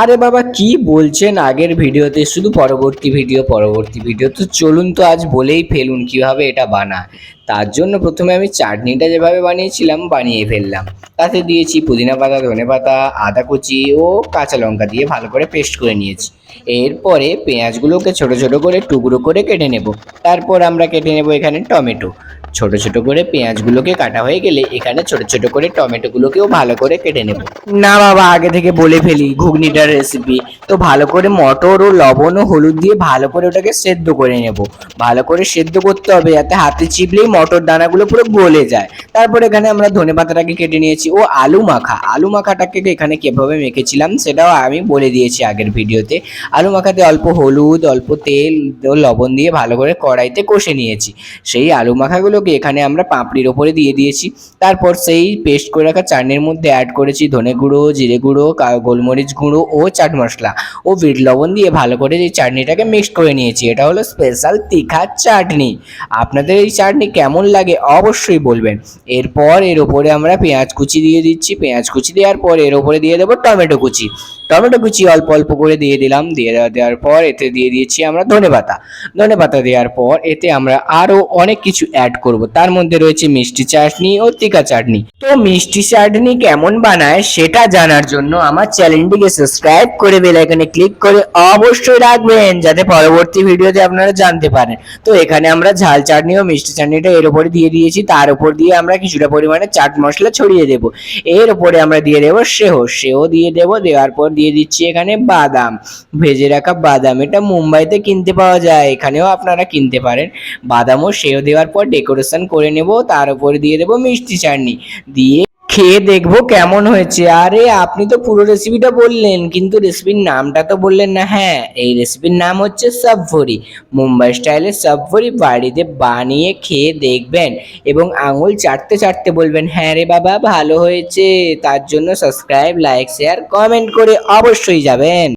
আরে বাবা, কি বলছেন আগের ভিডিওতে? শুধু পরবর্তী ভিডিও পরবর্তী ভিডিও। তো চলুন তো আজ বলেই ফেলুন কীভাবে এটা বানায়। তার জন্য প্রথমে আমি চাটনিটা যেভাবে বানিয়েছিলাম, বানিয়ে ফেললাম। তাতে দিয়েছি পুদিনা পাতা, ধনে পাতা, আদা কুচি ও কাঁচা লঙ্কা দিয়ে ভালো করে পেস্ট করে নিয়েছি। এরপরে পেঁয়াজগুলোকে ছোট ছোট করে টুকরো করে কেটে নেব। তারপর আমরা কেটে নেব এখানে টমেটো। ছোট ছোট করে পেঁয়াজগুলোকে কাটা হয়ে গেলে এখানে ছোট ছোট করে টমেটোগুলোকেও ভালো করে কেটে নেব। না বাবা, আগে থেকে বলে ফেলি, ঘুগনিটার রেসিপি তো ভালো করে মটর ও লবণ ও হলুদ দিয়ে ভালো করে ওটাকে সেদ্ধ করে নেব। ভালো করে সেদ্ধ করতে হবে যাতে হাতে চিপলেই মটর দানাগুলো পুরো গলে যায়। তারপর এখানে আমরা ধনে পাতাটাকে কেটে নিয়েছি ও আলু মাখা। আলু মাখাটাকে এখানে কীভাবে মেখেছিলাম সেটাও আমি বলে দিয়েছি আগের ভিডিওতে। আলু মাখাতে অল্প হলুদ, অল্প তেল ও লবণ দিয়ে ভালো করে কড়াইতে কষে নিয়েছি। সেই আলু মাখাগুলোকে এখানে আমরা পাঁপড়ির ওপরে দিয়ে দিয়েছি। তারপর সেই পেস্ট করে রাখা চাটনির মধ্যে অ্যাড করেছি ধনে গুঁড়ো, জিরে গুঁড়ো গোলমরিচ গুঁড়ো ও চাট মশলা। ও বিট লবণ দিয়ে ভালো করে এই চাটনিটাকে মিক্সড করে নিয়েছি। এটা হলো স্পেশাল তিখা চাটনি। আপনাদের এই চাটনি কেমন লাগে অবশ্যই বলবেন। এরপর এর ওপরে আমরা পেঁয়াজ কুচি দিয়ে দিচ্ছি। পেঁয়াজ কুচি দেওয়ার পর এর ওপরে দিয়ে দেবো টমেটো কুচি। টমেটো কুচি অল্প অল্প করে দিয়ে দিলাম। দিয়ে দেওয়া দেওয়ার পর এতে দিয়ে দিয়েছি আমরা ধনে পাতা। ধনে পাতা দেওয়ার পর এতে আমরা আরও অনেক কিছু অ্যাড করব। তার মধ্যে রয়েছে মিষ্টি চাটনি ও তিকা চাটনি। তো মিষ্টি চাটনি কেমন বানায় সেটা জানার জন্য আমার চ্যানেলটিকে সাবস্ক্রাইব করে বেল আইকনে ক্লিক করে অবশ্যই রাখবেন, যাতে পরবর্তী ভিডিওতে আপনারা জানতে পারেন। তো এখানে আমরা ঝাল চাটনি ও মিষ্টি চাটনিটা এর উপরে দিয়ে দিয়েছি। তার উপর দিয়ে আমরা কিছুটা পরিমাণে চাট মশলা ছড়িয়ে দেব। এর উপরে আমরা দিয়ে দেবো সেও সেও দিয়ে দেব, দেওয়ার পর দিয়ে দিচ্ছি এখানে বাদাম। ভেজে রাখা বাদাম এটা মুম্বাইতে কিনতে পাওয়া যায়, এখানেও আপনারা কিনতে পারেন। বাদাম ও সেও দেওয়ার পর ডেকোরেশন করে নেব, তার উপরে দিয়ে দেবো মিষ্টি চাটনি। দিয়ে খেয়ে দেখব কেমন হয়েছে। আরে, আপনি তো পুরো রেসিপিটা বললেন, কিন্তু রেসিপির নামটা তো বললেন না। হ্যাঁ এই রেসিপির নাম হচ্ছে সাবভরি মুম্বাই স্টাইলের সাবভরি বাড়িতে বানিয়ে খেয়ে দেখবেন এবং আঙুল চাটতে চাটতে বলবেন হ্যাঁ রে বাবা, ভালো হয়েছে। তার জন্য সাবস্ক্রাইব লাইক শেয়ার কমেন্ট করে অবশ্যই যাবেন।